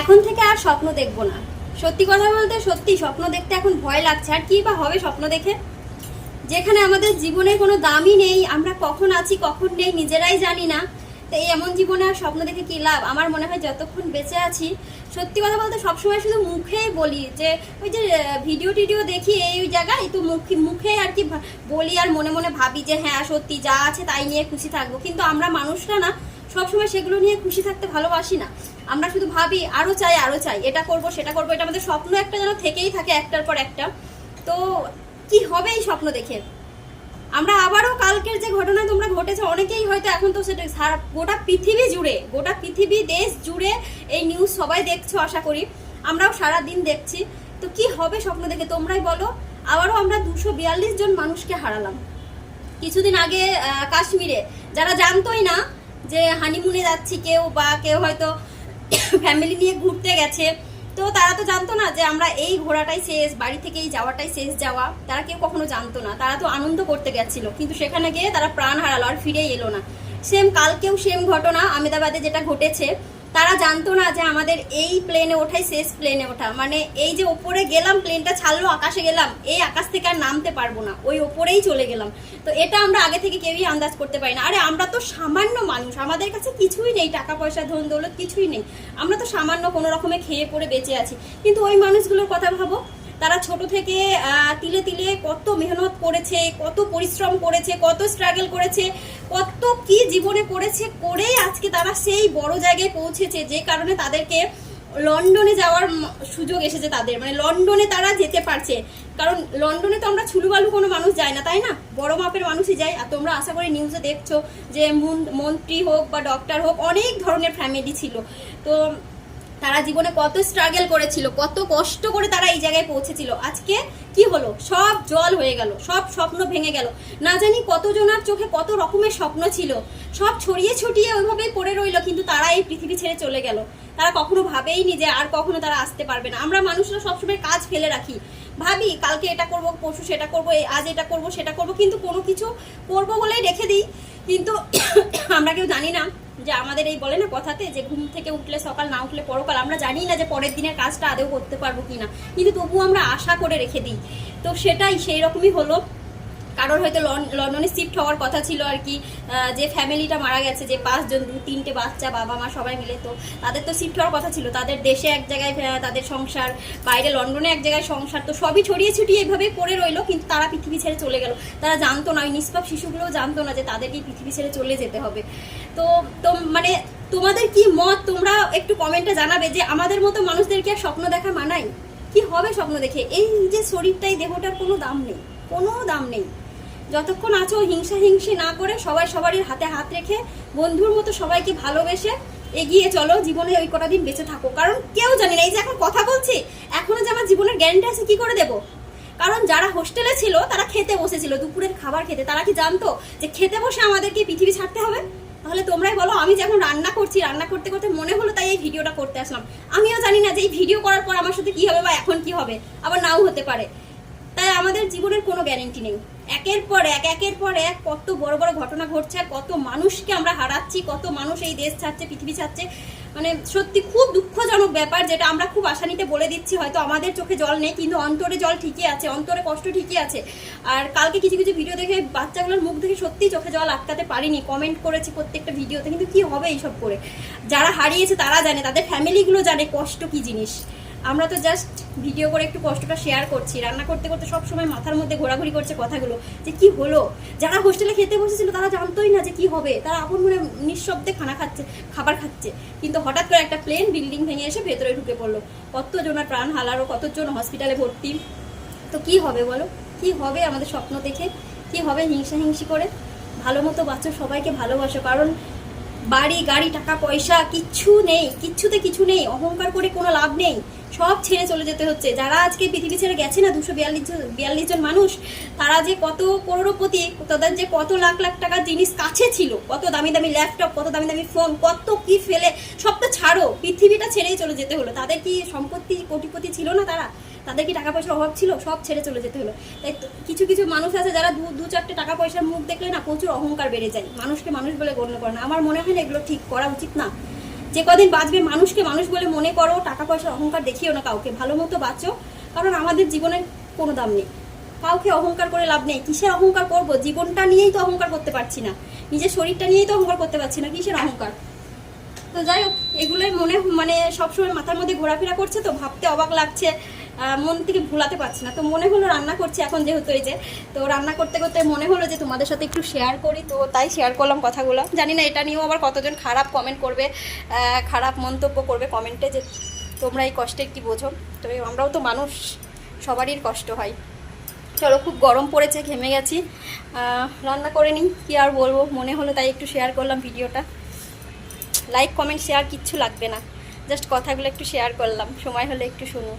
এখন থেকে আর স্বপ্ন দেখব না। সত্যি কথা বলতে সত্যি স্বপ্ন দেখতে এখন ভয় লাগছে। আর কি বা হবে স্বপ্ন দেখে? যেখানে আমাদের জীবনে কোনো দামই নেই, আমরা কখন আছি, কখন নেই, নিজেরাই জানি না। তো এই এমন জীবনে আর স্বপ্ন দেখে কি লাভ? আমার মনে হয় যতক্ষণ বেঁচে আছি, সত্যি কথা বলতে সবসময় শুধু মুখেই বলি যে, ওই যে ভিডিও টিডিও দেখি এই, ওই জায়গায়, তো মুখে মুখে আর কি বলি আর মনে মনে ভাবি যে হ্যাঁ সত্যি যা আছে তাই নিয়ে খুশি থাকব। কিন্তু আমরা মানুষরা না সবসময় সেগুলো নিয়ে খুশি থাকতে ভালোবাসি না। আমরা শুধু ভাবি, আরও চাই আরও চাই, এটা করব, সেটা করব, এটা আমাদের স্বপ্ন একটা যেন থেকেই থাকে একটার পর একটা। তো কি হবে এই স্বপ্ন দেখে? আমরা আবারও কালকের যে ঘটনা তোমরা ঘটেছে, অনেকেই হয়তো এখন তো সেটা সারা গোটা পৃথিবী জুড়ে, গোটা পৃথিবী, দেশ জুড়ে এই নিউজ সবাই দেখছ, আশা করি। আমরাও সারা দিন দেখছি। তো কি হবে স্বপ্ন দেখে তোমরাই বলো। আবারও আমরা দুশো বিয়াল্লিশ জন মানুষকে হারালাম। কিছুদিন আগে কাশ্মীরে, যারা জানতোই না যে হানিমুনে যাচ্ছি কেউ বা কেউ হয়তো ফ্যামিলি নিয়ে ঘুরতে গেছে, তো তারা তো জানতো না যে আমরা এই ঘোরাটাই শেষ, বাড়ি থেকে এই যাওয়াটাই শেষ যাওয়া। তারা কেউ কখনো জানতো না, তারা তো আনন্দ করতে গেছিল। কিন্তু সেখানে গিয়ে তারা প্রাণ হারালো আর ফিরে এলো না। সেম কালকেও সেম ঘটনা আমেদাবাদে যেটা ঘটেছে তারা জানতো না যে আমাদের এই প্লেনে ওঠাই শেষ প্লেনে ওঠা। মানে এই যে ওপরে গেলাম প্লেনটা ছাড়লো, আকাশে গেলাম, এই আকাশ থেকে আর নামতে পারব না। ওই ওপরেই চলে গেলাম। তো এটা আমরা আগে থেকে কেউই আন্দাজ করতে পারি না। আরে আমরা তো সামান্য মানুষ, আমাদের কাছে কিছুই নেই, টাকা পয়সা, ধন দৌলত কিছুই নেই। আমরা তো সামান্য কোনো রকমে খেয়ে পড়ে বেঁচে আছি। কিন্তু ওই মানুষগুলোর কথা ভাবো তারা ছোট থেকে তিলে তিলে কত মেহনত করেছে, কত পরিশ্রম করেছে, কত স্ট্রাগল করেছে, কত কি জীবনে করেছে, করেই আজকে তারা সেই বড় জায়গায় পৌঁছেছে, যে কারণে তাদেরকে লন্ডনে যাওয়ার সুযোগ এসেছে তাদের। মানে লন্ডনে তারা যেতে পারছে। কারণ লন্ডনে তো আমরা ছুলুবালু কোনো মানুষ যায় না, তাই না? বড় মাপের মানুষই যায় আর তোমরা আশা করি নিউজে দেখছ যে মুন- মন্ত্রী হোক বা ডক্টর হোক, অনেক ধরনের ফ্যামিলি ছিল। তো তারা জীবনে কত স্ট্রাগল করেছিল, কত কষ্ট করে তারা এই জায়গায় পৌঁছেছিল। আজকে কি হলো? সব জল হয়ে গেল, সব স্বপ্ন ভেঙে গেল। না জানি কতজনার চোখে কত রকমের স্বপ্ন ছিল। সব ছড়িয়ে ছড়িয়ে ওইভাবেই পড়ে রইল, কিন্তু তারা এই পৃথিবী ছেড়ে চলে গেল। তারা কখনো ভাবেইনি যে আর কখনো তারা আসতে পারবে না। আমরা মানুষরা সবসময় কাজ ফেলে রাখি। ভাবি, কালকে এটা করব, পরশু সেটা করব আজ এটা করব, সেটা করব, কিন্তু কোনো কিছু করব বলেই রেখে দিই। কিন্তু আমরা কেউ জানি না যে আমাদের এই বলে না কথাতে যে ঘুম থেকে উঠলে সকাল, না উঠলে পরকাল, আমরা জানি না যে পরের দিনের কাজটা আদৌ করতে পারব কিনা। কিন্তু তবুও আমরা আশা করে রেখে দিই। তো সেটাই, সেই রকমই হলো। কারোর হয়তো লন- লন্ডনে শিফট হওয়ার কথা ছিল আর কি। যে ফ্যামিলিটা মারা গেছে, যে পাঁচজন, দু, তিনটে বাচ্চা, বাবা মা সবাই মিলে, তো তাদের তো শিফট হওয়ার কথা ছিল। তাদের দেশে এক জায়গায় তাদের সংসার, বাইরে লন্ডনে এক জায়গায় সংসার, তো সবই ছড়িয়ে ছিটিয়ে এভাবেই পড়ে রইল, কিন্তু তারা পৃথিবী ছেড়ে চলে গেল। তারা জানতো না, ওই নিষ্পাপ শিশুগুলোও জানতো না যে তাদেরকে এই পৃথিবী ছেড়ে চলে যেতে হবে। তো তো মানে তোমাদের কি মত? তোমরা একটু কমেন্টে জানাবে যে আমাদের মতো মানুষদেরকে আর স্বপ্ন দেখা মানাই কি হবে স্বপ্ন দেখে? এই যে শরীরটাই, দেহটার কোনো দাম নেই, কোনো দাম নেই। যতক্ষণ আছো হিংসা হিংসি না করে সবাই সবারই হাতে হাত রেখে বন্ধুর মতো সবাইকে ভালোবেসে এগিয়ে চলো। জীবনে ওই কটা দিন বেঁচে থাকো। কারণ কেউ জানে না, এই যে এখন কথা বলছি, এখনও যে আমার জীবনের গ্যারান্টি আছে কি করে দেবো? কারণ যারা হোস্টেলে ছিল, তারা খেতে বসেছিল, দুপুরের খাবার খেতে। তারা কি জানতো যে খেতে বসে আমাদেরকে পৃথিবী ছাড়তে হবে? তাহলে তোমরাই বলো, আমি যখন রান্না করছি, রান্না করতে করতে মনে হলো তাই এই ভিডিওটা করতে আসলাম। আমিও জানি না যে এই ভিডিও করার পর আমার সাথে কি হবে বা এখন কি হবে। আবার নাও হতে পারে। তাই আমাদের জীবনের কোনো গ্যারেন্টি নেই। একের পর এক, একের পর এক কত বড় বড় ঘটনা ঘটছে কত মানুষকে আমরা হারাচ্ছি, কত মানুষ এই দেশ ছাড়ছে, পৃথিবী ছাড়ছে। মানে সত্যি খুব দুঃখজনক ব্যাপার যেটা আমরা খুব আশানিতে বলে দিচ্ছি, হয়তো আমাদের চোখে জল নেই, কিন্তু অন্তরে জল ঠিকই আছে, অন্তরে কষ্ট ঠিকই আছে। আর কালকে কিছু কিছু ভিডিও দেখে বাচ্চাগুলোর মুখ দেখে সত্যি চোখে জল আটকাতে পারিনি। কমেন্ট করেছি প্রত্যেকটা ভিডিওতে কিন্তু কি হবে এইসব করে? যারা হারিয়েছে তারা জানে, তাদের ফ্যামিলিগুলো জানে কষ্ট কি জিনিস। আমরা তো জাস্ট ভিডিও করে একটু কষ্টটা শেয়ার করছি। রান্না করতে করতে সব সময় মাথার মধ্যে ঘোরাঘুরি করছে কথাগুলো। যে কি হলো? যারা হোস্টেলে খেতে বসেছিল তারা জানতোই না যে কি হবে। তারা আপন মনে নিঃশব্দে খানা খাচ্ছে, খাবার খাচ্ছে। কিন্তু হঠাৎ করে একটা প্লেন বিল্ডিং ভেঙে এসে ভেতরে ঢুকে পড়ল। কতজনের প্রাণ হালারো কতজন হসপিটালে ভর্তি? তো কি হবে বলো? কি হবে আমাদের স্বপ্ন দেখে? কি হবে হিংসা হিংসি করে? ভালো মতো বাচ্চা সবাইকে ভালোবাসো। কারণ বাড়ি, গাড়ি, টাকা, পয়সা, কিচ্ছু নেই, কিচ্ছুতে কিছু নেই, অহংকার করে কোনো লাভ নেই। সব ছেড়ে চলে যেতে হচ্ছে। যারা আজকে পৃথিবী ছেড়ে গেছে না, দুশো বিয়াল্লিশ জন বিয়াল্লিশ জন মানুষ, তারা যে কত করোড়পতি তাদের যে কত লাখ লাখ টাকার জিনিস কাছে ছিল, কত দামি দামি ল্যাপটপ, কত দামি দামি ফোন, কত কি ফেলে, সব তো ছাড়ো। পৃথিবীটা ছেড়েই চলে যেতে হলো। তাদের কি সম্পত্তি কোটিপতি ছিল না তারা? তাদের কি টাকা পয়সার অভাব ছিল? সব ছেড়ে চলে যেতে হলো। তাই কিছু কিছু মানুষ আছে যারা দু দু চারটে টাকা পয়সার মুখ দেখলে না প্রচুর অহংকার বেড়ে যায়। মানুষকে মানুষ বলে গণ্য করে না। আমার মনে হয় না এগুলো ঠিক করা উচিত না। যে কদিন বাঁচবে মানুষকে মানুষ বলে মনে করো, টাকা পয়সার অহংকার দেখিও না কাউকে। ভালো মতো বাঁচো, কারণ আমাদের জীবনের কোনো দাম নেই। কাউকে অহংকার করে লাভ নেই। কিসের অহংকার করব? জীবনটা নিয়েই তো অহংকার করতে পারছি না। নিজের শরীরটা নিয়েই তো অহংকার করতে পারছি না। কিসের অহংকার? তো যাই হোক, এগুলোই মনে মানে সবসময় মাথার মধ্যে ঘোরাফেরা করছে তো ভাবতে অবাক লাগছে। মন থেকে ভুলাতে পারছি না। তো মনে হলো রান্না করছি এখন যেহেতু এই যে, তো রান্না করতে করতে মনে হলো যে তোমাদের সাথে একটু শেয়ার করি, তো তাই শেয়ার করলাম কথাগুলো। জানি না, এটা নিয়েও আবার কতজন খারাপ কমেন্ট করবে খারাপ মন্তব্য করবে কমেন্টে যে তোমরা এই কষ্টে কি বোঝো। তবে আমরাও তো মানুষ, সবারই কষ্ট হয়। চলো, খুব গরম পড়েছে, ঘেমে গেছি। রান্না করে নিই, কী আর বলব? মনে হলো তাই একটু শেয়ার করলাম ভিডিওটা। লাইক কমেন্ট শেয়ার কিচ্ছু লাগবে না। জাস্ট কথাগুলো একটু শেয়ার করলাম, সময় হলে একটু শুনো।